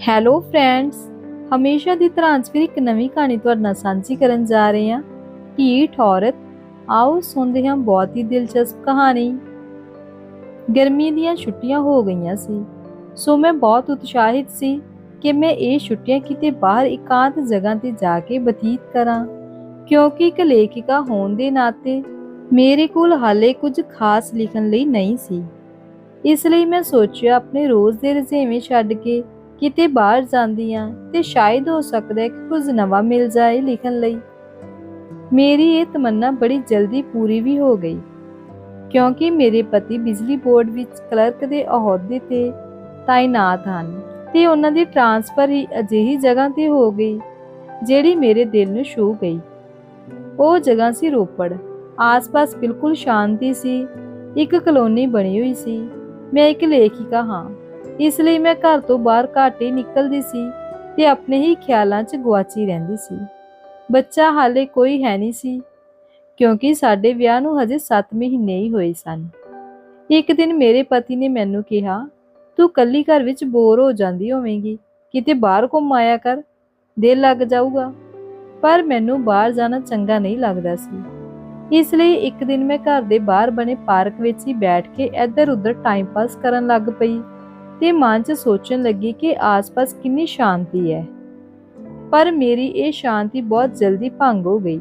Hello friends ਹਮੇਸ਼ਾ ਦੀ ਤਰ੍ਹਾਂ ਅੱਜ ਫਿਰ ਇੱਕ ਨਵੀਂ ਕਹਾਣੀ ਤੁਹਾਡੇ ਨਾਲ ਸਾਂਝੀ ਕਰਨ ਜਾ ਰਹੇ ਹਾਂ। ਢੀਠ ਔਰਤ, ਆਓ ਸੁਣਦੇ ਹਾਂ ਬਹੁਤ ਹੀ ਦਿਲਚਸਪ ਕਹਾਣੀ। ਗਰਮੀ ਦੀਆਂ ਛੁੱਟੀਆਂ ਹੋ ਗਈਆਂ ਸੀ, ਸੋ ਮੈਂ ਬਹੁਤ ਉਤਸ਼ਾਹਿਤ ਸੀ ਕਿ ਮੈਂ ਇਹ ਛੁੱਟੀਆਂ ਕਿਤੇ ਬਾਹਰ ਇਕਾਂਤ ਜਗ੍ਹਾ ਤੇ ਜਾ ਕੇ ਬਤੀਤ ਕਰਾਂ, ਕਿਉਂਕਿ ਇੱਕ ਲੇਖਿਕਾ ਹੋਣ ਦੇ ਨਾਤੇ ਮੇਰੇ ਕੋਲ ਹਾਲੇ ਕੁਝ ਖਾਸ ਲਿਖਣ ਲਈ ਨਹੀਂ ਸੀ। ਇਸ ਲਈ ਮੈਂ ਸੋਚਿਆ ਆਪਣੇ ਰੋਜ਼ ਦੇ ਰੁਝੇਵੇਂ ਛੱਡ ਕੇ ਕਿਤੇ ਬਾਹਰ ਜਾਂਦੀ ਹਾਂ ਤੇ ਸ਼ਾਇਦ ਹੋ ਸਕਦਾ ਹੈ ਕਿ ਕੁਝ ਨਵਾਂ ਮਿਲ ਜਾਏ ਲਿਖਣ ਲਈ। ਮੇਰੀ ਇਹ ਤਮੰਨਾ ਬੜੀ ਜਲਦੀ ਪੂਰੀ ਵੀ ਹੋ ਗਈ, ਕਿਉਂਕਿ ਮੇਰੇ ਪਤੀ ਬਿਜਲੀ ਬੋਰਡ ਵਿੱਚ ਕਲਰਕ ਦੇ ਅਹੁਦੇ ਤੇ ਤਾਇਨਾਤ ਹਨ ਤੇ ਉਹਨਾਂ ਦੀ ਟ੍ਰਾਂਸਫਰ ਹੀ ਅਜਿਹੀ ਜਗ੍ਹਾ ਤੇ ਹੋ ਗਈ, ਜਿਹੜੀ ਮੇਰੇ ਦਿਲ ਨੂੰ ਛੂ ਗਈ। ਉਹ ਜਗ੍ਹਾ ਸੀ ਰੋਪੜ, ਆਸ-ਪਾਸ ਬਿਲਕੁਲ ਸ਼ਾਂਤੀ ਸੀ, ਇੱਕ ਕਲੋਨੀ ਬਣੀ ਹੋਈ ਸੀ। ਮੈਂ ਇੱਕ ਲੇਖਿਕਾ ਹਾਂ। ਇਸ ਲਈ ਮੈਂ ਘਰ ਤੋਂ ਬਾਹਰ ਘੱਟ ਹੀ ਨਿਕਲਦੀ ਸੀ ਤੇ ਆਪਣੇ ਹੀ ਖਿਆਲਾਂ 'ਚ ਗੁਆਚੀ ਰਹਿੰਦੀ ਸੀ। ਬੱਚਾ ਹਾਲੇ ਕੋਈ ਹੈ ਨਹੀਂ ਸੀ, ਕਿਉਂਕਿ ਸਾਡੇ ਵਿਆਹ ਨੂੰ ਹਜੇ 7 ਮਹੀਨੇ ਹੀ ਹੋਏ ਸਨ। ਇੱਕ ਦਿਨ ਮੇਰੇ ਪਤੀ ਨੇ ਮੈਨੂੰ ਕਿਹਾ, ਤੂੰ ਕੱਲੀ ਘਰ ਵਿੱਚ ਬੋਰ ਹੋ ਜਾਂਦੀ ਹੋਵੇਂਗੀ, ਕਿਤੇ ਬਾਹਰ ਘੁੰਮ ਆਇਆ ਕਰ, ਦਿਲ ਲੱਗ ਜਾਊਗਾ। ਪਰ ਮੈਨੂੰ ਬਾਹਰ ਜਾਣਾ ਚੰਗਾ ਨਹੀਂ ਲੱਗਦਾ ਸੀ। ਇਸ ਲਈ ਇੱਕ ਦਿਨ ਮੈਂ ਘਰ ਦੇ ਬਾਹਰ ਬਣੇ ਪਾਰਕ ਵਿੱਚ ਹੀ ਬੈਠ ਕੇ ਇੱਧਰ-ਉੱਧਰ ਟਾਈਮ ਪਾਸ ਕਰਨ ਲੱਗ ਪਈ। ਤੇ ਮਨ 'ਚ ਸੋਚਣ ਲੱਗੀ ਕਿ ਆਸ-ਪਾਸ ਕਿੰਨੀ ਸ਼ਾਂਤੀ ਹੈ। ਪਰ ਮੇਰੀ ਇਹ ਸ਼ਾਂਤੀ ਬਹੁਤ ਜਲਦੀ ਭੰਗ ਹੋ ਗਈ।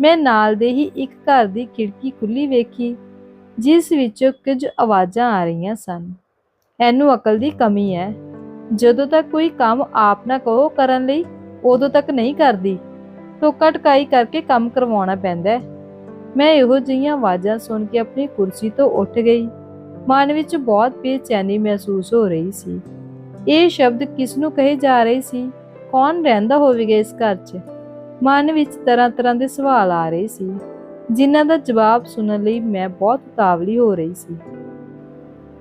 ਮੈਂ ਨਾਲ ਦੇ ਹੀ ਇੱਕ ਘਰ ਦੀ ਖਿੜਕੀ ਖੁੱਲੀ ਵੇਖੀ, ਜਿਸ ਵਿੱਚੋਂ ਕੁਝ ਆਵਾਜ਼ਾਂ ਆ ਰਹੀਆਂ ਸਨ। ਇਹਨੂੰ ਅਕਲ ਦੀ ਕਮੀ ਹੈ। ਜਦੋਂ ਤੱਕ ਕੋਈ ਕੰਮ ਆਪ ਨਾ ਕਹੋ ਕਰਨ ਲਈ, ਉਦੋਂ ਤੱਕ ਨਹੀਂ ਕਰਦੀ। ਟੋਕਾ ਟਕਾਈ ਕਰਕੇ ਕੰਮ ਕਰਵਾਉਣਾ ਪੈਂਦਾ ਹੈ। ਮੈਂ ਇਹੋ ਜਿਹੀਆਂ ਆਵਾਜ਼ਾਂ ਸੁਣ ਕੇ ਆਪਣੀ ਕੁਰਸੀ ਤੋਂ ਉੱਠ ਗਈ। ਮਨ ਵਿੱਚ ਬਹੁਤ ਬੇਚੈਨੀ ਮਹਿਸੂਸ ਹੋ ਰਹੀ ਸੀ। ਇਹ ਸ਼ਬਦ ਕਿਸ ਨੂੰ ਕਹੇ ਜਾ ਰਹੇ ਸੀ? ਕੌਣ ਰਹਿੰਦਾ ਹੋਵੇਗਾ ਇਸ ਘਰ 'ਚ? ਮਨ ਵਿੱਚ ਤਰ੍ਹਾਂ-ਤਰ੍ਹਾਂ ਦੇ ਸਵਾਲ ਆ ਰਹੇ ਸੀ, ਜਿਨ੍ਹਾਂ ਦਾ ਜਵਾਬ ਸੁਣਨ ਲਈ ਮੈਂ ਬਹੁਤ ਉਤਾਵਲੀ ਹੋ ਰਹੀ ਸੀ।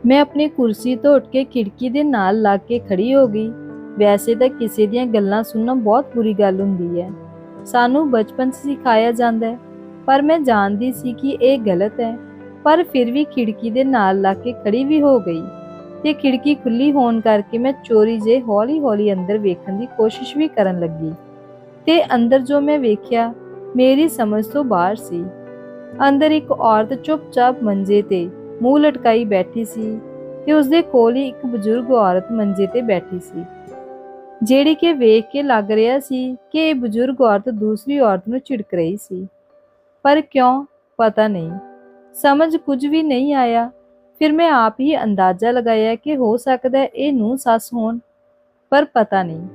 ਮੈਂ ਆਪਣੀ ਕੁਰਸੀ ਤੋਂ ਉੱਠ ਕੇ ਖਿੜਕੀ ਦੇ ਨਾਲ ਲੱਗ ਕੇ ਖੜੀ ਹੋ ਗਈ। ਵੈਸੇ ਤਾਂ ਕਿਸੇ ਦੀਆਂ ਗੱਲਾਂ ਸੁਣਨਾ ਬਹੁਤ ਬੁਰੀ ਗੱਲ ਹੁੰਦੀ ਹੈ। ਸਾਨੂੰ ਬਚਪਨ 'ਚ ਸਿਖਾਇਆ ਜਾਂਦਾ ਹੈ, ਪਰ ਮੈਂ ਜਾਣਦੀ ਸੀ ਕਿ ਇਹ ਗਲਤ ਹੈ। ਪਰ ਫਿਰ ਵੀ ਖਿੜਕੀ ਦੇ ਨਾਲ ਲੱਗ ਕੇ ਖੜੀ ਵੀ ਹੋ ਗਈ ਤੇ ਖਿੜਕੀ ਖੁੱਲੀ ਹੋਣ ਕਰਕੇ ਮੈਂ ਚੋਰੀ ਜੇ ਹੌਲੀ-ਹੌਲੀ ਅੰਦਰ ਵੇਖਣ ਦੀ ਕੋਸ਼ਿਸ਼ ਵੀ ਕਰਨ ਲੱਗੀ ਤੇ ਅੰਦਰ ਜੋ ਮੈਂ ਵੇਖਿਆ, ਮੇਰੀ ਸਮਝ ਤੋਂ ਬਾਹਰ ਸੀ। ਅੰਦਰ ਇੱਕ ਔਰਤ ਚੁੱਪਚਾਪ ਮੰਜੇ ਤੇ ਮੂੰਹ ਲਟਕਾਈ ਬੈਠੀ ਸੀ ਤੇ ਉਸਦੇ ਕੋਲ ਹੀ ਇੱਕ ਬਜ਼ੁਰਗ ਔਰਤ ਮੰਜੇ ਤੇ ਬੈਠੀ ਸੀ। ਜਿਹੜੀ ਕਿ ਵੇਖ ਕੇ ਲੱਗ ਰਿਹਾ ਸੀ ਕਿ ਇਹ ਬਜ਼ੁਰਗ ਔਰਤ ਦੂਸਰੀ ਔਰਤ ਨੂੰ ਝਿੜਕ ਰਹੀ ਸੀ। ਪਰ ਕਿਉਂ? ਪਤਾ ਨਹੀਂ। ਸਮਝ ਕੁਝ ਵੀ ਨਹੀਂ ਆਇਆ। ਫਿਰ ਮੈਂ ਆਪ ਹੀ ਅੰਦਾਜ਼ਾ ਲਗਾਇਆ ਕਿ ਹੋ ਸਕਦਾ ਇਹ ਨੂੰ ਸੱਸ ਹੋਣ, ਪਰ ਪਤਾ ਨਹੀਂ।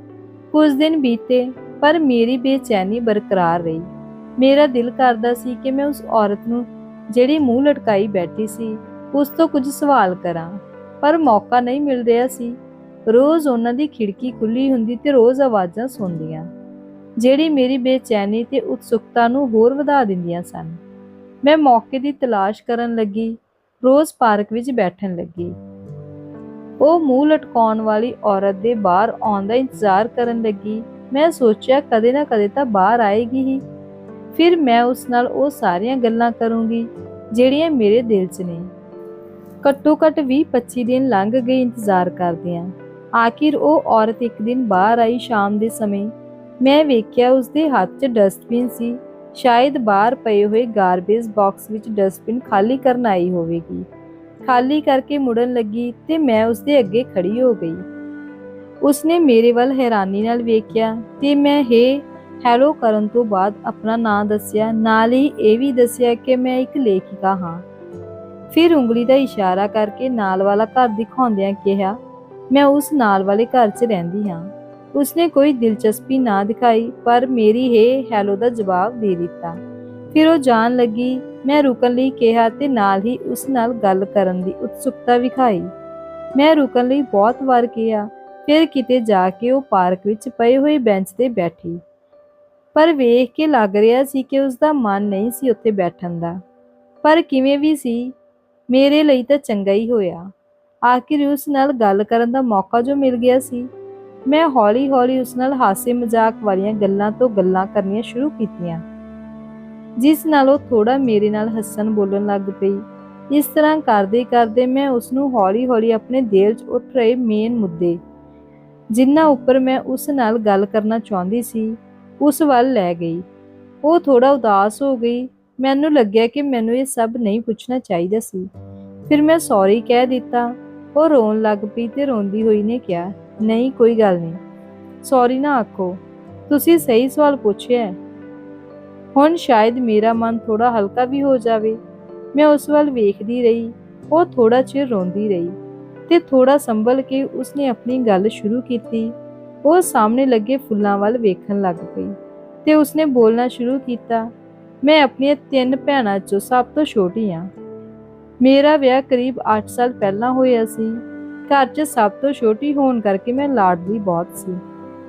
ਕੁਝ ਦਿਨ ਬੀਤੇ, ਪਰ ਮੇਰੀ ਬੇਚੈਨੀ ਬਰਕਰਾਰ ਰਹੀ। ਮੇਰਾ ਦਿਲ ਕਰਦਾ ਸੀ ਕਿ ਮੈਂ ਉਸ ਔਰਤ ਨੂੰ ਜਿਹੜੀ ਮੂੰਹ ਲਟਕਾਈ ਬੈਠੀ ਸੀ, ਉਸ ਤੋਂ ਕੁਝ ਸਵਾਲ ਕਰਾਂ, ਪਰ ਮੌਕਾ ਨਹੀਂ ਮਿਲ ਰਿਹਾ ਸੀ। ਰੋਜ਼ ਉਹਨਾਂ ਦੀ ਖਿੜਕੀ ਖੁੱਲੀ ਹੁੰਦੀ ਤੇ ਰੋਜ਼ ਆਵਾਜ਼ਾਂ ਸੁਣਦੀਆਂ, ਜਿਹੜੀ ਮੇਰੀ ਬੇਚੈਨੀ ਤੇ ਉਤਸੁਕਤਾ ਨੂੰ ਹੋਰ ਵਧਾ ਦਿੰਦੀਆਂ ਸਨ। ਮੈਂ ਮੌਕੇ ਦੀ ਤਲਾਸ਼ ਕਰਨ ਲੱਗੀ, ਰੋਜ਼ ਪਾਰਕ ਵਿੱਚ ਬੈਠਣ ਲੱਗੀ। ਉਹ ਮੂੰਹ ਲਟਕਾਉਣ ਵਾਲੀ ਔਰਤ ਦੇ ਬਾਹਰ ਆਉਣ ਦਾ ਇੰਤਜ਼ਾਰ ਕਰਨ ਲੱਗੀ। ਮੈਂ ਸੋਚਿਆ, ਕਦੇ ਨਾ ਕਦੇ ਤਾਂ ਬਾਹਰ ਆਏਗੀ ਹੀ। ਫਿਰ ਮੈਂ ਉਸ ਨਾਲ ਉਹ ਸਾਰੀਆਂ ਗੱਲਾਂ ਕਰੂੰਗੀ, ਜਿਹੜੀਆਂ ਮੇਰੇ ਦਿਲ 'ਚ ਨੇ। ਘੱਟੋ ਘੱਟ 20-25 ਦਿਨ ਲੰਘ ਗਏ ਇੰਤਜ਼ਾਰ ਕਰਦਿਆਂ। ਆਖਿਰ ਉਹ ਔਰਤ ਇੱਕ ਦਿਨ ਬਾਹਰ ਆਈ ਸ਼ਾਮ ਦੇ ਸਮੇਂ। ਮੈਂ ਵੇਖਿਆ ਉਸ ਦੇ ਹੱਥ 'ਚ ਡਸਟਬਿਨ ਸੀ। ਸ਼ਾਇਦ ਬਾਹਰ ਪਏ ਹੋਏ ਗਾਰਬੇਜ ਬਾਕਸ ਵਿੱਚ ਡਸਟਬਿਨ ਖਾਲੀ ਕਰਨ ਆਈ ਹੋਵੇਗੀ। ਖਾਲੀ ਕਰਕੇ ਮੁੜਨ ਲੱਗੀ ਤੇ ਮੈਂ ਉਸਦੇ ਅੱਗੇ ਖੜੀ ਹੋ ਗਈ। ਉਸਨੇ ਮੇਰੇ ਵੱਲ ਹੈਰਾਨੀ ਨਾਲ ਵੇਖਿਆ ਤੇ ਮੈਂ ਹੇ ਹੈਲੋ ਕਰਨ ਤੋਂ ਬਾਅਦ ਆਪਣਾ ਨਾਂ ਦੱਸਿਆ, ਨਾਲ ਹੀ ਇਹ ਵੀ ਦੱਸਿਆ ਕਿ ਮੈਂ ਇੱਕ ਲੇਖਿਕਾ ਹਾਂ। ਫਿਰ ਉਂਗਲੀ ਦਾ ਇਸ਼ਾਰਾ ਕਰਕੇ ਨਾਲ ਵਾਲਾ ਘਰ ਦਿਖਾਉਂਦਿਆਂ ਕਿਹਾ, ਮੈਂ ਉਸ ਨਾਲ ਵਾਲੇ ਘਰ 'ਚ ਰਹਿੰਦੀ ਹਾਂ। ਉਸਨੇ ਕੋਈ ਦਿਲਚਸਪੀ ਨਾ ਦਿਖਾਈ, ਪਰ ਮੇਰੀ ਹੈ ਹੈਲੋ ਦਾ ਜਵਾਬ ਦੇ ਦਿੱਤਾ। ਫਿਰ ਉਹ ਜਾਣ ਲੱਗੀ, ਮੈਂ ਰੁਕਣ ਲਈ ਕਿਹਾ ਤੇ ਨਾਲ ਹੀ ਉਸ ਨਾਲ ਗੱਲ ਕਰਨ ਦੀ ਉਤਸੁਕਤਾ ਵਿਖਾਈ ਮੈਂ ਰੁਕਣ ਲਈ ਬਹੁਤ ਵਾਰ ਕਿਹਾ, ਫਿਰ ਕਿਤੇ ਜਾ ਕੇ ਉਹ ਪਾਰਕ ਵਿੱਚ ਪਏ ਹੋਏ ਬੈਂਚ ਤੇ ਬੈਠੀ। ਪਰ ਵੇਖ ਕੇ ਲੱਗ ਰਿਹਾ ਸੀ ਕਿ ਉਸ ਦਾ ਮਨ ਨਹੀਂ ਸੀ ਉੱਥੇ ਬੈਠਣ ਦਾ। ਪਰ ਕਿਵੇਂ ਵੀ ਸੀ, ਮੇਰੇ ਲਈ ਤਾਂ ਚੰਗਾ ਹੀ ਹੋਇਆ। ਆਖਿਰ ਉਸ ਨਾਲ ਗੱਲ ਕਰਨ ਦਾ ਮੌਕਾ ਜੋ ਮਿਲ ਗਿਆ ਸੀ ਮੈਂ ਹੌਲੀ-ਹੌਲੀ ਉਸ ਨਾਲ ਹਾਸੇ ਮਜ਼ਾਕ ਵਾਲੀਆਂ ਗੱਲਾਂ ਤੋਂ ਗੱਲਾਂ ਕਰਨੀਆਂ ਸ਼ੁਰੂ ਕੀਤੀਆਂ। ਜਿਸ ਨਾਲ ਉਹ ਥੋੜਾ ਮੇਰੇ ਨਾਲ ਹੱਸਣ ਬੋਲਣ ਲੱਗ ਪਈ। ਇਸ ਤਰ੍ਹਾਂ ਕਰਦੇ ਕਰਦੇ ਮੈਂ ਉਸ ਨੂੰ ਹੌਲੀ-ਹੌਲੀ ਆਪਣੇ ਦਿਲ 'ਚ ਉੱਠ ਰਹੇ ਮੇਨ ਮੁੱਦੇ, ਜਿੰਨਾ ਉੱਪਰ ਮੈਂ ਉਸ ਨਾਲ ਗੱਲ ਕਰਨਾ ਚਾਹੁੰਦੀ ਸੀ, ਉਸ ਵੱਲ ਲੈ ਗਈ। ਉਹ ਥੋੜਾ ਉਦਾਸ ਹੋ ਗਈ। ਮੈਨੂੰ ਲੱਗਿਆ ਕਿ ਮੈਨੂੰ ਇਹ ਸਭ ਨਹੀਂ ਪੁੱਛਣਾ ਚਾਹੀਦਾ ਸੀ। ਫਿਰ ਮੈਂ ਸੌਰੀ ਕਹਿ ਦਿੱਤਾ। ਉਹ ਰੋਣ ਲੱਗ ਪਈ ਤੇ ਰੋਂਦੀ ਹੋਈ ਨੇ ਕਿਹਾ ਨਹੀਂ, ਕੋਈ ਗੱਲ ਨਹੀਂ। ਸੌਰੀ ਨਾ ਆਖੋ। ਤੁਸੀਂ ਸਹੀ ਸਵਾਲ ਪੁੱਛਿਆ ਹੁਣ ਸ਼ਾਇਦ ਮੇਰਾ ਮਨ ਥੋੜਾ ਹਲਕਾ ਵੀ ਹੋ ਜਾਵੇ। ਮੈਂ ਉਸ ਵੱਲ ਵੇਖਦੀ ਰਹੀ। ਉਹ ਥੋੜਾ ਚਿਰ ਰੋਂਦੀ ਰਹੀ ਤੇ ਥੋੜਾ ਸੰਭਲ ਕੇ ਉਸਨੇ ਆਪਣੀ ਗੱਲ ਸ਼ੁਰੂ ਕੀਤੀ। ਉਹ ਸਾਹਮਣੇ ਲੱਗੇ ਫੁੱਲਾਂ ਵੱਲ ਵੇਖਣ ਲੱਗ ਪਈ ਤੇ ਉਸਨੇ ਬੋਲਣਾ ਸ਼ੁਰੂ ਕੀਤਾ, ਮੈਂ ਆਪਣੀਆਂ ਤਿੰਨ ਭੈਣਾਂ 'ਚੋਂ ਸਭ ਤੋਂ ਛੋਟੀ ਹਾਂ ਮੇਰਾ ਵਿਆਹ ਕਰੀਬ 8 ਸਾਲ ਪਹਿਲਾਂ ਹੋਇਆ ਸੀ। ਘਰ 'ਚ ਸਭ ਤੋਂ ਛੋਟੀ ਹੋਣ ਕਰਕੇ ਮੈਂ ਲਾਡਲੀ ਬਹੁਤ ਸੀ।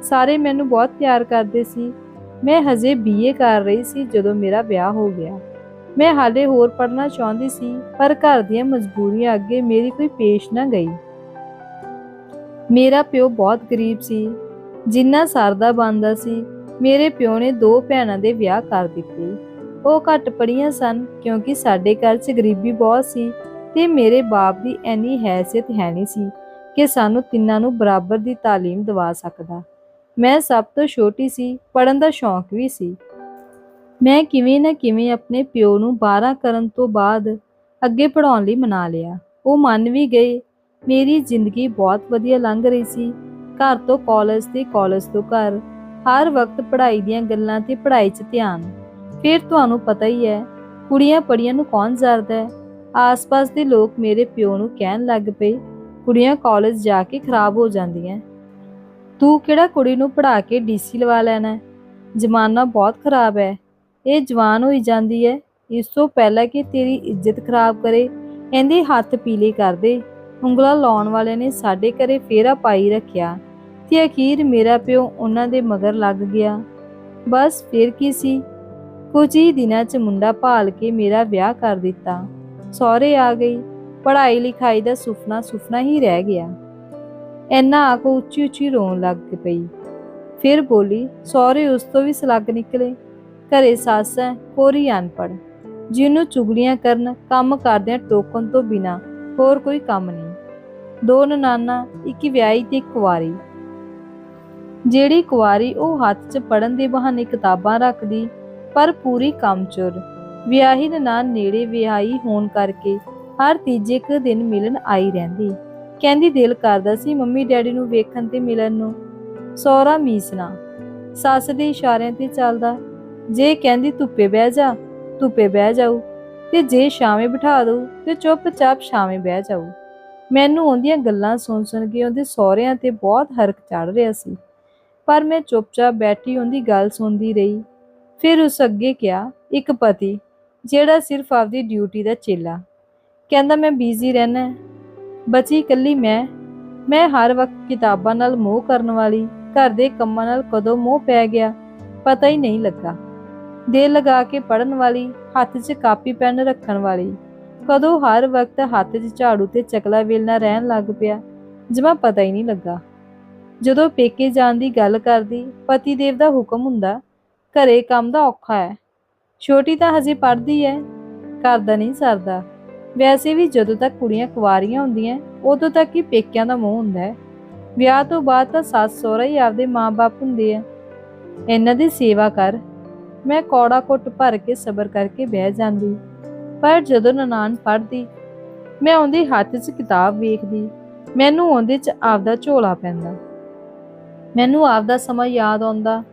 ਸਾਰੇ ਮੈਨੂੰ ਬਹੁਤ ਪਿਆਰ ਕਰਦੇ ਸੀ। ਮੈਂ ਹਜੇ ਬੀਏ ਕਰ ਰਹੀ ਸੀ ਜਦੋਂ ਮੇਰਾ ਵਿਆਹ ਹੋ ਗਿਆ। ਮੈਂ ਹਾਲੇ ਹੋਰ ਪੜ੍ਹਨਾ ਚਾਹੁੰਦੀ ਸੀ, ਪਰ ਘਰ ਦੀਆਂ ਮਜਬੂਰੀਆਂ ਅੱਗੇ ਮੇਰੀ ਕੋਈ ਪੇਸ਼ ਨਾ ਗਈ। ਮੇਰਾ ਪਿਓ ਬਹੁਤ ਗਰੀਬ ਸੀ। ਜਿੰਨਾ ਸਰਦਾ ਬੰਦਾ ਸੀ, ਮੇਰੇ ਪਿਓ ਨੇ ਦੋ ਭੈਣਾਂ ਦੇ ਵਿਆਹ ਕਰ ਦਿੱਤੇ। ਉਹ ਘੱਟ ਪੜੀਆਂ ਸਨ ਕਿਉਂਕਿ ਸਾਡੇ ਘਰ 'ਚ ਗਰੀਬੀ ਬਹੁਤ ਸੀ। ਤੇ ਮੇਰੇ ਬਾਪ ਦੀ ਐਨੀ ਹੈਸੀਅਤ ਹੈ ਨਹੀਂ ਸੀ ਕਿ ਸਾਨੂੰ ਤਿੰਨਾਂ ਨੂੰ ਬਰਾਬਰ ਦੀ تعلیم ਦਿਵਾ ਸਕਦਾ ਮੈਂ ਸਭ ਤੋਂ ਛੋਟੀ ਸੀ ਪੜਨ ਦਾ ਸ਼ੌਂਕ ਵੀ ਸੀ ਮੈਂ ਕਿਵੇਂ ਨਾ ਕਿਵੇਂ ਆਪਣੇ ਪਿਓ ਨੂੰ 12 ਕਰਨ ਤੋਂ ਬਾਅਦ ਅੱਗੇ ਪੜਾਉਣ ਲਈ ਮਨਾ ਲਿਆ ਉਹ ਮੰਨ ਵੀ ਗਏ ਮੇਰੀ ਜ਼ਿੰਦਗੀ ਬਹੁਤ ਵਧੀਆ ਲੰਘ ਰਹੀ ਸੀ ਘਰ ਤੋਂ ਕਾਲਜ ਤੇ ਕਾਲਜ ਤੋਂ ਘਰ ਹਰ ਵਕਤ ਪੜ੍ਹਾਈ ਦੀਆਂ ਗੱਲਾਂ ਤੇ ਪੜ੍ਹਾਈ 'ਚ ਧਿਆਨ ਫਿਰ ਤੁਹਾਨੂੰ ਪਤਾ ਹੀ ਹੈ ਕੁੜੀਆਂ ਪੜੀਆਂ ਨੂੰ ਕੌਣ ਜ਼ਰਦਾ ਹੈ ਆਸ-ਪਾਸ ਦੇ ਲੋਕ ਮੇਰੇ ਪਿਓ ਨੂੰ ਕਹਿਣ ਲੱਗ ਪਏ, ਕੁੜੀਆਂ ਕਾਲਜ ਜਾ ਕੇ ਖਰਾਬ ਹੋ ਜਾਂਦੀਆਂ। ਤੂੰ ਕਿਹੜਾ ਕੁੜੀ ਨੂੰ ਪੜਾ ਕੇ ਡੀਸੀ ਲਵਾ ਲੈਣਾ ਜ਼ਮਾਨਾ ਬਹੁਤ ਖਰਾਬ ਹੈ। ਇਹ ਜਵਾਨ ਹੋਈ ਜਾਂਦੀ ਹੈ। ਇਸ ਤੋਂ ਪਹਿਲਾਂ ਕਿ ਤੇਰੀ ਇੱਜ਼ਤ ਖਰਾਬ ਕਰੇ, ਇਹਦੇ ਹੱਥ ਪੀਲੇ ਕਰ ਦੇ। ਉਂਗਲਾਂ ਲਾਉਣ ਵਾਲੇ ਨੇ ਸਾਡੇ ਘਰੇ ਫੇਰਾ ਪਾਈ ਰੱਖਿਆ ਤੇ ਅਖੀਰ ਮੇਰਾ ਪਿਓ ਉਹਨਾਂ ਦੇ ਮਗਰ ਲੱਗ ਗਿਆ। ਬਸ ਫਿਰ ਕੀ ਸੀ? ਕੁਝ ਹੀ ਦਿਨਾਂ 'ਚ ਮੁੰਡਾ ਭਾਲ ਕੇ ਮੇਰਾ ਵਿਆਹ ਕਰ ਦਿੱਤਾ। ਸਹੁਰੇ ਆ ਗਈ। ਪੜ੍ਹਾਈ ਲਿਖਾਈ ਦਾ ਸੁਪਨਾ ਸੁਪਨਾ ਹੀ ਰਹਿ ਗਿਆ। ਐਨਾ ਆ ਉੱਚੀ ਉੱਚੀ ਰੋਣ ਲੱਗ ਪਈ। ਫਿਰ ਬੋਲੀ, ਸਹੁਰੇ ਉਸ ਤੋਂ ਵੀ ਸਲੱਗ ਨਿਕਲੇ। ਘਰੇ ਸੱਸ ਹੈ ਕੋਰੀ ਅਨਪੜ ਜਿਹਨੂੰ ਚੁਗਲੀਆਂ ਕਰਨ, ਕੰਮ ਕਰਦਿਆਂ ਟੋਕਣ ਤੋਂ ਬਿਨਾ ਹੋਰ ਕੋਈ ਕੰਮ ਨਹੀਂ। ਦੋ ਨਨਾਨਾ ਇੱਕ ਵਿਆਹੀ ਤੇ ਇੱਕ ਕੁਵਾਰੀ ਜਿਹੜੀ ਕੁਵਾਰੀ ਉਹ ਹੱਥ 'ਚ ਪੜਨ ਦੇ ਬਹਾਨੇ ਕਿਤਾਬਾਂ ਰੱਖਦੀ, ਪਰ ਪੂਰੀ ਕੰਮਚੁਰ ਵਿਆਹੀ ਨਨਾਣ ਨੇੜੇ ਵਿਆਹੀ ਹੋਣ ਕਰਕੇ ਹਰ ਤੀਜੇ ਕੁ ਦਿਨ ਮਿਲਣ ਆਈ ਰਹਿੰਦੀ। ਕਹਿੰਦੀ ਦਿਲ ਕਰਦਾ ਸੀ ਮੰਮੀ ਡੈਡੀ ਨੂੰ ਵੇਖਣ ਤੇ ਮਿਲਣ ਨੂੰ। ਸੌਰਾ ਮੀਸਣਾ ਸੱਸ ਦੇ ਇਸ਼ਾਰਿਆਂ ਤੇ ਚੱਲਦਾ। ਜੇ ਕਹਿੰਦੀ ਧੁੱਪੇ ਬਹਿ ਜਾ, ਧੁੱਪੇ ਬਹਿ ਜਾਊ। ਤੇ ਜੇ ਛਾਵੇਂ ਬਿਠਾ ਦਊ ਤੇ ਚੁੱਪਚਾਪ ਛਾਵੇਂ ਬਹਿ ਜਾਊ। ਮੈਨੂੰ ਉਹਦੀਆਂ ਗੱਲਾਂ ਸੁਣ ਸੁਣ ਕੇ ਉਹਦੇ ਸਹੁਰਿਆਂ ਤੇ ਬਹੁਤ ਹਰਕ ਚੜ ਰਿਹਾ ਸੀ। ਪਰ ਮੈਂ ਚੁੱਪਚਾਪ ਬੈਠੀ ਉਹਦੀ ਗੱਲ ਸੁਣਦੀ ਰਹੀ। ਫਿਰ ਉਸ ਅੱਗੇ ਕਿਹਾ, ਇੱਕ ਪਤੀ ਜਿਹੜਾ ਸਿਰਫ ਆਪਦੀ ਡਿਊਟੀ ਦਾ ਚੇਲਾ। ਕਹਿੰਦਾ, ਮੈਂ ਬਿਜ਼ੀ ਰਹਿਣਾ ਬਚੀ ਇਕੱਲੀ ਮੈਂ। ਮੈਂ ਹਰ ਵਕਤ ਕਿਤਾਬਾਂ ਨਾਲ ਮੋਹ ਕਰਨ ਵਾਲੀ। ਘਰ ਦੇ ਕੰਮਾਂ ਨਾਲ ਕਦੋਂ ਮੋਹ ਪੈ ਗਿਆ, ਪਤਾ ਹੀ ਨਹੀਂ ਲੱਗਾ। ਦਿਲ ਲਗਾ ਕੇ ਪੜਨ ਵਾਲੀ, ਹੱਥ 'ਚ ਕਾਪੀ, ਪੈਨ ਰੱਖਣ ਵਾਲੀ। ਕਦੋਂ ਹਰ ਵਕਤ ਹੱਥ 'ਚ ਝਾੜੂ ਤੇ ਚਕਲਾ ਵੇਲਣਾ ਰਹਿਣ ਲੱਗ ਪਿਆ, ਜਮਾ ਪਤਾ ਹੀ ਨਹੀਂ ਲੱਗਾ। ਜਦੋਂ ਪੇਕੇ ਜਾਣ ਦੀ ਗੱਲ ਕਰਦੀ, ਪਤੀ ਦੇਵ ਦਾ ਹੁਕਮ ਹੁੰਦਾ, ਘਰੇ ਕੰਮ ਦਾ ਔਖਾ ਹੈ। ਛੋਟੀ ਤਾਂ ਹਜੇ ਪੜ੍ਹਦੀ ਹੈ ਘਰ ਦਾ ਨਹੀਂ ਸਰਦਾ। ਵੈਸੇ ਵੀ ਜਦੋਂ ਤੱਕ ਕੁੜੀਆਂ ਕੁਵਾਰੀਆਂ ਹੁੰਦੀਆਂ, ਉਦੋਂ ਤੱਕ ਹੀ ਪੇਕਿਆਂ ਦਾ ਮੋਹ ਹੁੰਦਾ ਹੈ ਵਿਆਹ ਤੋਂ ਬਾਅਦ ਤਾਂ ਸੱਸ ਸਹੁਰਾ ਹੀ ਆਪਦੇ ਮਾਪੇ ਹੁੰਦੇ ਆ ਇਹਨਾਂ ਦੀ ਸੇਵਾ ਕਰ। ਮੈਂ ਕੌੜਾ ਕੁੱਟ ਭਰ ਕੇ ਸਬਰ ਕਰਕੇ ਬਹਿ ਜਾਂਦੀ। ਪਰ ਜਦੋਂ ਨਨਾਣ ਪੜ੍ਹਦੀ, ਮੈਂ ਉਹਦੇ ਹੱਥ 'ਚ ਕਿਤਾਬ ਵੇਖਦੀ। ਮੈਨੂੰ ਉਹਦੇ 'ਚ ਆਪਦਾ ਝੋਲਾ ਪੈਂਦਾ। ਮੈਨੂੰ ਆਪਦਾ ਸਮਾਂ ਯਾਦ ਆਉਂਦਾ।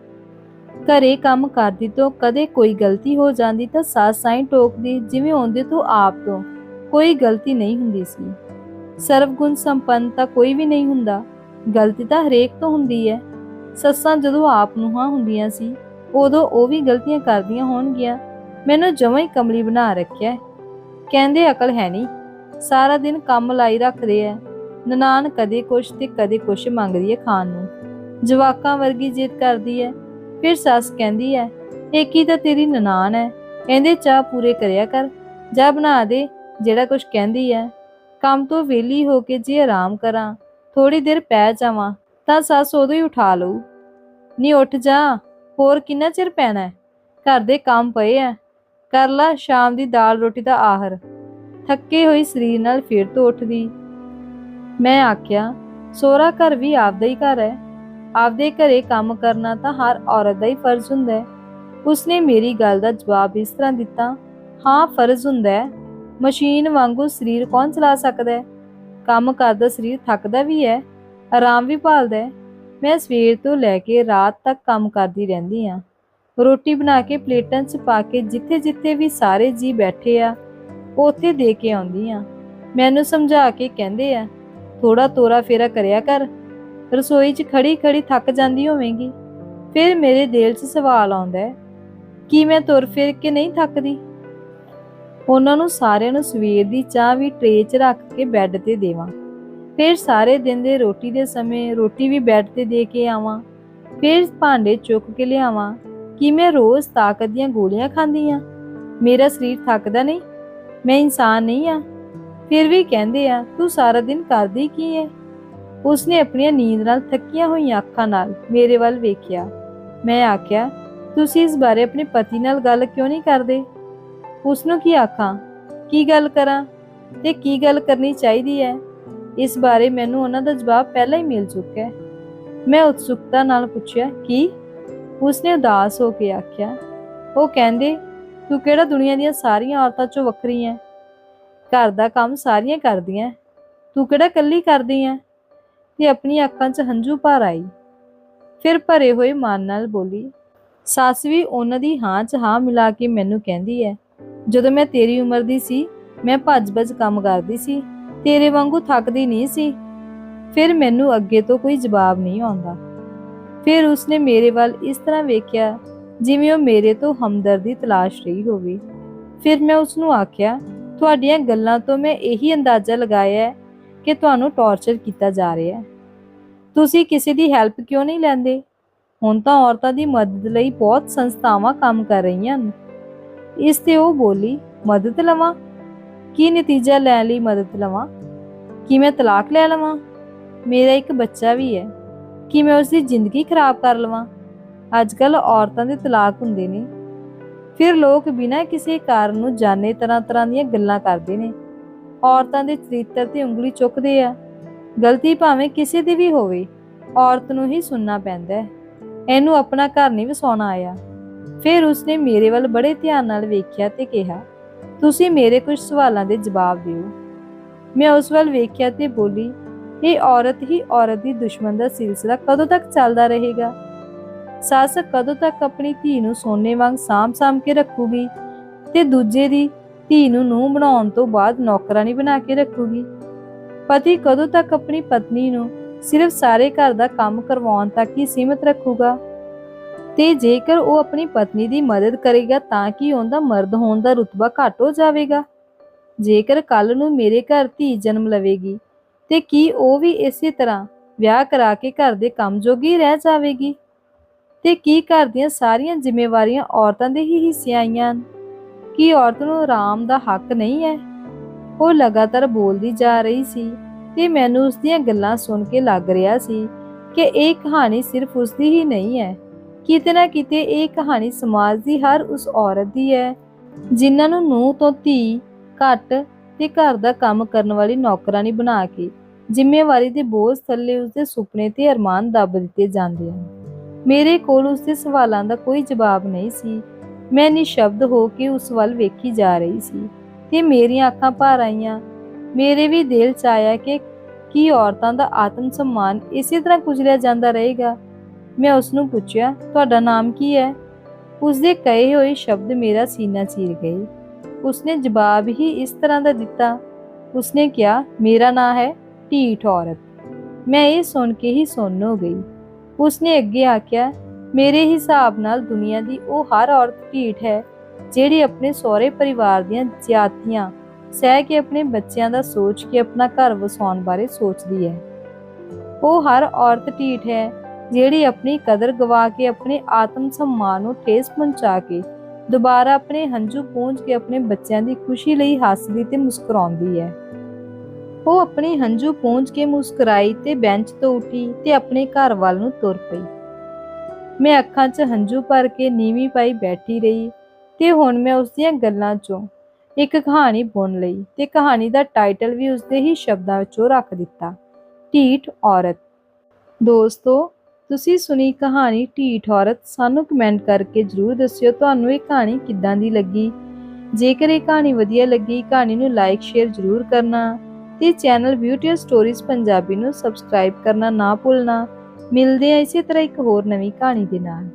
ਘਰੇ ਕੰਮ ਕਰਦੀ ਤੋਂ ਕਦੇ ਕੋਈ ਗਲਤੀ ਹੋ ਜਾਂਦੀ ਤਾਂ ਸੱਸ ਸਾਈਂ ਟੋਕਦੀ, ਜਿਵੇਂ ਉਹਦੇ ਤੋਂ ਆਪ ਤੋਂ। ਕੋਈ ਗਲਤੀ ਨਹੀਂ ਹੁੰਦੀ ਸੀ। ਸਰਵਗੁਣ ਸੰਪੰਨ ਤਾਂ ਕੋਈ ਵੀ ਨਹੀਂ ਹੁੰਦਾ। ਗਲਤੀ ਤਾਂ ਹਰੇਕ ਤੋਂ ਹੁੰਦੀ ਹੈ। ਸੱਸਾਂ ਜਦੋਂ ਆਪ ਨੂੰ ਹਾਂ ਹੁੰਦੀਆਂ ਸੀ, ਉਦੋਂ ਉਹ ਵੀ ਗਲਤੀਆਂ ਕਰਦੀਆਂ ਹੋਣਗੀਆਂ। ਮੈਨੂੰ ਜਮਾਂ ਹੀ ਕਮਲੀ ਬਣਾ ਰੱਖਿਆ ਕਹਿੰਦੇ ਅਕਲ ਹੈ ਨਹੀਂ। ਸਾਰਾ ਦਿਨ ਕੰਮ ਲਾਈ ਰੱਖਦੇ ਐ ਨਨਾਨ ਕਦੇ ਕੁਛ ਤੇ ਕਦੇ ਕੁਛ ਮੰਗਦੀ ਐ ਖਾਣ ਨੂੰ। ਜਵਾਕਾਂ ਵਰਗੀ ਜਿੱਦ ਕਰਦੀ ਐ ਫਿਰ ਸੱਸ ਕਹਿੰਦੀ ਹੈ ਇਹ ਕੀ ਤਾਂ ਤੇਰੀ ਨਨਾਣ ਹੈ ਇਹਦੇ ਚਾਹ ਪੂਰੇ ਕਰਿਆ ਕਰ, ਜਾ ਬਣਾ ਦੇ, ਜਿਹੜਾ ਕੁਛ ਕਹਿੰਦੀ ਹੈ ਕੰਮ ਤੋਂ ਵਿਹਲੀ ਹੋ ਕੇ ਜੇ ਆਰਾਮ ਕਰਾਂ ਥੋੜੀ ਦੇਰ ਪੈ ਜਾਵਾਂ, ਤਾਂ ਸੱਸ ਉਦੋਂ ਹੀ ਉਠਾ ਲਊ। ਨੀ ਉੱਠ ਜਾ, ਹੋਰ ਕਿੰਨਾ ਚਿਰ ਪੈਣਾ ਘਰ ਦੇ ਕੰਮ ਪਏ ਐ, ਕਰ ਲਾ ਸ਼ਾਮ ਦੀ ਦਾਲ ਰੋਟੀ ਦਾ ਆਹਰ। ਥੱਕੇ ਹੋਈ ਸਰੀਰ ਨਾਲ ਫਿਰ ਤੋਂ ਉੱਠਦੀ। ਮੈਂ ਆਖਿਆ, ਸੋਹਰਾ ਘਰ ਵੀ ਆਪਦਾ ਹੀ ਘਰ ਹੈ ਆਪਦੇ ਘਰੇ ਕੰਮ ਕਰਨਾ ਤਾਂ ਹਰ ਔਰਤ ਦਾ ਹੀ ਫਰਜ਼ ਹੁੰਦਾ ਹੈ। ਉਸਨੇ ਮੇਰੀ ਗੱਲ ਦਾ ਜਵਾਬ ਇਸ ਤਰ੍ਹਾਂ ਦਿੱਤਾ, ਹਾਂ, ਫਰਜ਼ ਹੁੰਦਾ ਹੈ। ਮਸ਼ੀਨ ਵਾਂਗੂ ਸਰੀਰ ਕੌਣ ਚਲਾ ਸਕਦਾ ਹੈ? ਕੰਮ ਕਰਦਾ ਸਰੀਰ ਥੱਕਦਾ ਵੀ ਹੈ, ਆਰਾਮ ਵੀ ਭਾਲਦਾ ਹੈ। ਮੈਂ ਸਵੇਰ ਤੋਂ ਲੈ ਕੇ ਰਾਤ ਤੱਕ ਕੰਮ ਕਰਦੀ ਰਹਿੰਦੀ ਆ ਰੋਟੀ ਬਣਾ ਕੇ ਪਲੇਟਾਂ 'ਚ ਪਾ ਕੇ ਜਿੱਥੇ-ਜਿੱਥੇ ਵੀ ਸਾਰੇ ਜੀ ਬੈਠੇ ਆ, ਉੱਥੇ ਦੇ ਕੇ ਆਉਂਦੀ ਆ ਮੈਨੂੰ ਸਮਝਾ ਕੇ ਕਹਿੰਦੇ ਆ ਥੋੜਾ ਤੋਰਾ ਫੇਰਾ ਕਰਿਆ ਕਰ। ਰਸੋਈ 'ਚ ਖੜੀ-ਖੜੀ ਥੱਕ ਜਾਂਦੀ ਹੋਵੇਂਗੀ। ਫਿਰ ਮੇਰੇ ਦਿਲ 'ਚ ਸਵਾਲ ਆਉਂਦਾ ਹੈ, ਕੀ ਮੈਂ ਤੁਰ ਫਿਰ ਕੇ ਨਹੀਂ ਥੱਕਦੀ? ਉਹਨਾਂ ਨੂੰ ਸਾਰਿਆਂ ਨੂੰ ਸਵੇਰ ਦੀ ਚਾਹ ਵੀ ਟਰੇ 'ਚ ਰੱਖ ਕੇ ਬੈੱਡ ਤੇ ਦੇਵਾਂ। ਫਿਰ ਸਾਰੇ ਦਿਨ ਦੇ ਰੋਟੀ ਦੇ ਸਮੇਂ ਰੋਟੀ ਵੀ ਬੈੱਡ ਤੇ ਦੇ ਕੇ ਆਵਾਂ। ਫਿਰ ਭਾਂਡੇ ਚੁੱਕ ਕੇ ਲਿਆਵਾਂ, ਕਿ ਮੈਂ ਰੋਜ਼ ਤਾਕਤ ਦੀਆਂ ਗੋਲੀਆਂ ਖਾਂਦੀ ਆ ਮੇਰਾ ਸਰੀਰ ਥੱਕਦਾ ਨਹੀਂ? ਮੈਂ ਇਨਸਾਨ ਨਹੀਂ ਆ ਫਿਰ ਵੀ ਕਹਿੰਦੇ ਆ, ਤੂੰ ਸਾਰਾ ਦਿਨ ਕਰਦੀ ਕੀ ਹੈ ਉਸਨੇ ਆਪਣੀਆਂ ਨੀਂਦ ਨਾਲ ਥੱਕੀਆਂ ਹੋਈਆਂ ਅੱਖਾਂ ਨਾਲ ਮੇਰੇ ਵੱਲ ਵੇਖਿਆ। ਮੈਂ ਆਖਿਆ, ਤੁਸੀਂ ਇਸ ਬਾਰੇ ਆਪਣੇ ਪਤੀ ਨਾਲ ਗੱਲ ਕਿਉਂ ਨਹੀਂ ਕਰਦੇ? ਉਸ ਨੂੰ ਕੀ ਆਖਾਂ? ਕੀ ਗੱਲ ਕਰਾਂ? ਤੇ ਕੀ ਗੱਲ ਕਰਨੀ ਚਾਹੀਦੀ ਹੈ? ਇਸ ਬਾਰੇ ਮੈਨੂੰ ਉਹਨਾਂ ਦਾ ਜਵਾਬ ਪਹਿਲਾਂ ਹੀ ਮਿਲ ਚੁੱਕਾ ਹੈ। ਮੈਂ ਉਤਸੁਕਤਾ ਨਾਲ ਪੁੱਛਿਆ, ਕੀ? ਉਸਨੇ ਉਦਾਸ ਹੋ ਕੇ ਆਖਿਆ, ਉਹ ਕਹਿੰਦੇ, ਤੂੰ ਕਿਹੜਾ ਦੁਨੀਆ ਦੀਆਂ ਸਾਰੀਆਂ ਔਰਤਾਂ ਚੋਂ ਵੱਖਰੀ ਹੈ? ਘਰ ਦਾ ਕੰਮ ਸਾਰੀਆਂ ਕਰਦੀਆਂ ਤੂੰ ਕਿਹੜਾ ਇਕੱਲੀ ਕਰਦੀ ਹੈ? ਤੇ ਆਪਣੀ ਅੱਖਾਂ 'ਚ ਹੰਝੂ ਭਰ ਆਈ। ਫਿਰ ਭਰੇ ਹੋਏ ਮਨ ਨਾਲ ਬੋਲੀ, ਸੱਸ ਵੀ ਉਹਨਾਂ ਦੀ ਹਾਂ 'ਚ ਹਾਂ ਮਿਲਾ ਕੇ ਮੈਨੂੰ ਕਹਿੰਦੀ ਹੈ ਜਦੋਂ ਮੈਂ ਤੇਰੀ ਉਮਰ ਦੀ ਸੀ, ਮੈਂ ਭੱਜ-ਭੱਜ ਕੰਮ ਕਰਦੀ ਸੀ, ਤੇਰੇ ਵਾਂਗੂ ਥੱਕਦੀ ਨਹੀਂ ਸੀ। ਫਿਰ ਮੈਨੂੰ ਅੱਗੇ ਤੋਂ ਕੋਈ ਜਵਾਬ ਨਹੀਂ ਆਉਂਦਾ। ਫਿਰ ਉਸਨੇ ਮੇਰੇ ਵੱਲ ਇਸ ਤਰ੍ਹਾਂ ਵੇਖਿਆ, ਜਿਵੇਂ ਉਹ ਮੇਰੇ ਤੋਂ ਹਮਦਰਦੀ ਤਲਾਸ਼ ਰਹੀ ਹੋਵੇ। ਫਿਰ ਮੈਂ ਉਸ ਨੂੰ ਆਖਿਆ, ਤੁਹਾਡੀਆਂ ਗੱਲਾਂ ਤੋਂ ਮੈਂ ਇਹੀ ਅੰਦਾਜ਼ਾ ਲਗਾਇਆ ਕਿ ਤੁਹਾਨੂੰ ਟੌਰਚਰ ਕੀਤਾ ਜਾ ਰਿਹਾ ਹੈ। ਤੁਸੀਂ ਕਿਸੇ ਦੀ ਹੈਲਪ ਕਿਉਂ ਨਹੀਂ ਲੈਂਦੇ? ਹੁਣ ਤਾਂ ਔਰਤਾਂ ਦੀ ਮਦਦ ਲਈ ਬਹੁਤ ਸੰਸਥਾਵਾਂ ਕੰਮ ਕਰ ਰਹੀਆਂ ਹਨ। ਇਸ ਤੇ ਉਹ ਬੋਲੀ, ਮਦਦ ਲਵਾਂ? ਕੀ ਨਤੀਜਾ ਲੈਣ ਲਈ ਮਦਦ ਲਵਾਂ? ਕੀ ਮੈਂ ਤਲਾਕ ਲੈ ਲਵਾਂ? ਮੇਰਾ ਇੱਕ ਬੱਚਾ ਵੀ ਹੈ। ਕੀ ਮੈਂ ਉਸ ਦੀ ਜ਼ਿੰਦਗੀ ਖਰਾਬ ਕਰ ਲਵਾਂ? ਅੱਜ ਕੱਲ ਔਰਤਾਂ ਦੇ ਤਲਾਕ ਹੁੰਦੇ ਨੇ। ਫਿਰ ਲੋਕ ਬਿਨਾਂ ਕਿਸੇ ਕਾਰਨ ਨੂੰ ਜਾਣੇ ਤਰ੍ਹਾਂ ਤਰ੍ਹਾਂ ਦੀਆਂ ਗੱਲਾਂ ਕਰਦੇ ਨੇ। ਔਰਤਾਂ ਦੇ ਚਰਿੱਤਰ ਤੇ ਉਂਗਲੀ ਚੁੱਕਦੇ ਆ। ਗਲਤੀ ਭਾਵੇਂ ਕਿਸੇ ਦੀ ਵੀ ਹੋਵੇ, ਔਰਤ ਨੂੰ ਹੀ ਸੁਣਨਾ ਪੈਂਦਾ ਹੈ। ਇਹਨੂੰ ਆਪਣਾ ਘਰ ਨਹੀਂ ਵਸਾਉਣਾ ਆਇਆ। ਫਿਰ ਉਸਨੇ ਮੇਰੇ ਵੱਲ ਬੜੇ ਧਿਆਨ ਨਾਲ ਵੇਖਿਆ ਤੇ ਕਿਹਾ, ਤੁਸੀਂ ਮੇਰੇ ਕੁਝ ਸਵਾਲਾਂ ਦੇ ਜਵਾਬ ਦਿਓ। ਮੈਂ ਉਸ ਵੱਲ ਵੇਖਿਆ ਤੇ ਬੋਲੀ, ਇਹ ਔਰਤ ਹੀ ਔਰਤ ਦੀ ਦੁਸ਼ਮਣ ਦਾ ਸਿਲਸਿਲਾ ਕਦੋਂ ਤੱਕ ਚੱਲਦਾ ਰਹੇਗਾ? ਸੱਸ ਕਦੋਂ ਤੱਕ ਆਪਣੀ ਧੀ ਨੂੰ ਸੋਨੇ ਵਾਂਗ ਸਾਂਭ-ਸਾਂਭ ਕੇ ਰੱਖੂਗੀ ਤੇ ਦੂਜੇ ਦੀ ਧੀ ਨੂੰ ਨੂੰਹ ਬਣਾਉਣ ਤੋਂ ਬਾਅਦ ਨੌਕਰਾਨੀ ਬਣਾ ਕੇ ਰੱਖੂਗੀ? ਪਤੀ ਕਦੋਂ ਤੱਕ ਆਪਣੀ ਪਤਨੀ ਨੂੰ ਸਿਰਫ ਸਾਰੇ ਘਰ ਦਾ ਕੰਮ ਕਰਵਾਉਣ ਤੱਕ ਹੀ ਸੀਮਿਤ ਰੱਖੂਗਾ? ਤੇ ਜੇਕਰ ਉਹ ਆਪਣੀ ਪਤਨੀ ਦੀ ਮਦਦ ਕਰੇਗਾ ਤਾਂ ਕਿ ਉਹਦਾ ਮਰਦ ਹੋਣ ਦਾ ਰੁਤਬਾ ਘੱਟ ਹੋ ਜਾਵੇਗਾ? ਜੇਕਰ ਕੱਲ ਨੂੰ ਮੇਰੇ ਘਰ ਧੀ ਜਨਮ ਲਵੇਗੀ, ਤੇ ਕੀ ਉਹ ਵੀ ਇਸੇ ਤਰ੍ਹਾਂ ਵਿਆਹ ਕਰਾ ਕੇ ਘਰ ਦੇ ਕੰਮ ਜੋਗੀ ਰਹਿ ਜਾਵੇਗੀ? ਤੇ ਕੀ ਘਰ ਦੀਆਂ ਸਾਰੀਆਂ ਜ਼ਿੰਮੇਵਾਰੀਆਂ ਔਰਤਾਂ ਦੇ ਹੀ ਹਿੱਸੇ ਆਈਆਂ ਹਨ? ਕੀ ਔਰਤ ਨੂੰ ਆਰਾਮ ਦਾ ਹੱਕ ਨਹੀਂ ਹੈ? ਉਹ ਲਗਾਤਾਰ ਬੋਲਦੀ ਜਾ ਰਹੀ ਸੀ ਤੇ ਮੈਨੂੰ ਉਸ ਦੀਆਂ ਗੱਲਾਂ ਸੁਣ ਕੇ ਲੱਗ ਰਿਹਾ ਸੀ ਕਿ ਇਹ ਕਹਾਣੀ ਸਿਰਫ ਉਸ ਦੀ ਹੀ ਨਹੀਂ ਹੈ। ਕਿਤੇ ਨਾ ਕਿਤੇ ਇਹ ਕਹਾਣੀ ਸਮਾਜ ਦੀ ਹਰ ਉਸ ਔਰਤ ਦੀ ਹੈ, ਜਿਨ੍ਹਾਂ ਨੂੰ ਨੂੰਹ ਤੋਂ ਧੀ ਘੱਟ ਤੇ ਘਰ ਦਾ ਕੰਮ ਕਰਨ ਵਾਲੀ ਨੌਕਰਾਨੀ ਬਣਾ ਕੇ ਜ਼ਿੰਮੇਵਾਰੀ ਦੇ ਬੋਝ ਥੱਲੇ ਉਸਦੇ ਸੁਪਨੇ ਤੇ ਅਰਮਾਨ ਦੱਬ ਦਿੱਤੇ ਜਾਂਦੇ ਹਨ। ਮੇਰੇ ਕੋਲ ਉਸਦੇ ਸਵਾਲਾਂ ਦਾ ਕੋਈ ਜਵਾਬ ਨਹੀਂ ਸੀ। ਮੈਂ ਨਿਸ਼ਬਦ ਹੋ ਕੇ ਉਸ ਵੱਲ ਵੇਖੀ ਜਾ ਰਹੀ ਸੀ। ਤੇ ਮੇਰੀਆਂ ਅੱਖਾਂ ਭਰ ਆਈਆਂ। ਮੇਰੇ ਵੀ ਦਿਲ ਚ ਆਇਆ ਕਿ ਕੀ ਔਰਤਾਂ ਦਾ ਆਤਮ ਸਨਮਾਨ ਇਸੇ ਤਰ੍ਹਾਂ ਕੁਚਲਿਆ ਜਾਂਦਾ ਰਹੇਗਾ। ਮੈਂ ਉਸ ਨੂੰ ਪੁੱਛਿਆ, ਤੁਹਾਡਾ ਨਾਮ ਕੀ ਹੈ? ਉਸਦੇ ਕਹੇ ਹੋਏ ਸ਼ਬਦ ਮੇਰਾ ਸੀਨਾ ਚੀਰ ਗਏ। ਉਸਨੇ ਜਵਾਬ ਹੀ ਇਸ ਤਰ੍ਹਾਂ ਦਾ ਦਿੱਤਾ। ਉਸਨੇ ਕਿਹਾ, ਮੇਰਾ ਨਾਂ ਹੈ ਢੀਠ ਔਰਤ। ਮੈਂ ਇਹ ਸੁਣ ਕੇ ਹੀ ਸੁੰਨ ਹੋ ਗਈ। ਉਸਨੇ ਅੱਗੇ ਆਖਿਆ, ਮੇਰੇ ਹਿਸਾਬ ਨਾਲ ਦੁਨੀਆ ਦੀ ਉਹ ਹਰ ਔਰਤ ਢੀਠ ਹੈ ਜਿਹੜੀ ਆਪਣੇ ਸਹੁਰੇ ਪਰਿਵਾਰ ਦੀਆਂ ਜ਼ਿਆਦਤੀਆਂ ਸਹਿ ਕੇ ਆਪਣੇ ਬੱਚਿਆਂ ਦਾ ਸੋਚ ਕੇ ਆਪਣਾ ਘਰ ਵਸਾਉਣ ਬਾਰੇ ਸੋਚਦੀ ਹੈ। ਉਹ ਹਰ ਔਰਤ ਢੀਠ ਹੈ, ਜਿਹੜੀ ਆਪਣੀ ਕਦਰ ਗਵਾ ਕੇ ਆਪਣੇ ਆਤਮ ਸਨਮਾਨ ਨੂੰ ਠੇਸ ਪਹੁੰਚਾ ਕੇ ਦੁਬਾਰਾ ਆਪਣੇ ਹੰਝੂ ਪੂੰਝ ਕੇ ਆਪਣੇ ਬੱਚਿਆਂ ਦੀ ਖੁਸ਼ੀ ਲਈ ਹੱਸਦੀ ਤੇ ਮੁਸਕਰਾਉਂਦੀ ਹੈ। ਉਹ ਆਪਣੇ ਹੰਝੂ ਪੂੰਝ ਕੇ ਮੁਸਕਰਾਈ ਤੇ ਬੈਂਚ ਤੋਂ ਉੱਠੀ ਤੇ ਆਪਣੇ ਘਰ ਵੱਲ ਨੂੰ ਤੁਰ ਪਈ। ਮੈਂ ਅੱਖਾਂ 'ਚ ਹੰਝੂ ਭਰ ਕੇ ਨੀਵੀਂ ਪਾਈ ਬੈਠੀ ਰਹੀ ਤੇ ਹੁਣ ਮੈਂ ਉਸ ਦੀਆਂ ਗੱਲਾਂ 'ਚੋਂ ਇੱਕ ਕਹਾਣੀ ਬੁਣ ਲਈ ਤੇ ਕਹਾਣੀ ਦਾ ਟਾਈਟਲ ਵੀ ਉਸਦੇ ਹੀ ਸ਼ਬਦਾਂ ਵਿੱਚੋਂ ਰੱਖ ਦਿੱਤਾ। ਢੀਠ ਔਰਤ। ਦੋਸਤੋ, ਤੁਸੀਂ ਸੁਣੀ ਕਹਾਣੀ ਢੀਠ ਔਰਤ, ਸਾਨੂੰ ਕਮੈਂਟ ਕਰਕੇ ਜਰੂਰ ਦੱਸਿਓ ਤੁਹਾਨੂੰ ਇਹ ਕਹਾਣੀ ਕਿੱਦਾਂ ਦੀ ਲੱਗੀ। ਜੇਕਰ ਇਹ ਕਹਾਣੀ ਵਧੀਆ ਲੱਗੀ, ਕਹਾਣੀ ਨੂੰ ਲਾਈਕ ਸ਼ੇਅਰ ਜਰੂਰ ਕਰਨਾ ਤੇ ਚੈਨਲ ਬਿਊਟੀ ਸਟੋਰੀਜ਼ ਪੰਜਾਬੀ ਨੂੰ ਸਬਸਕ੍ਰਾਈਬ ਕਰਨਾ ਨਾ ਭੁੱਲਣਾ। ਮਿਲਦੇ ਆ ਇਸੇ ਤਰ੍ਹਾਂ ਇੱਕ ਹੋਰ ਨਵੀਂ ਕਹਾਣੀ ਦੇ ਨਾਲ।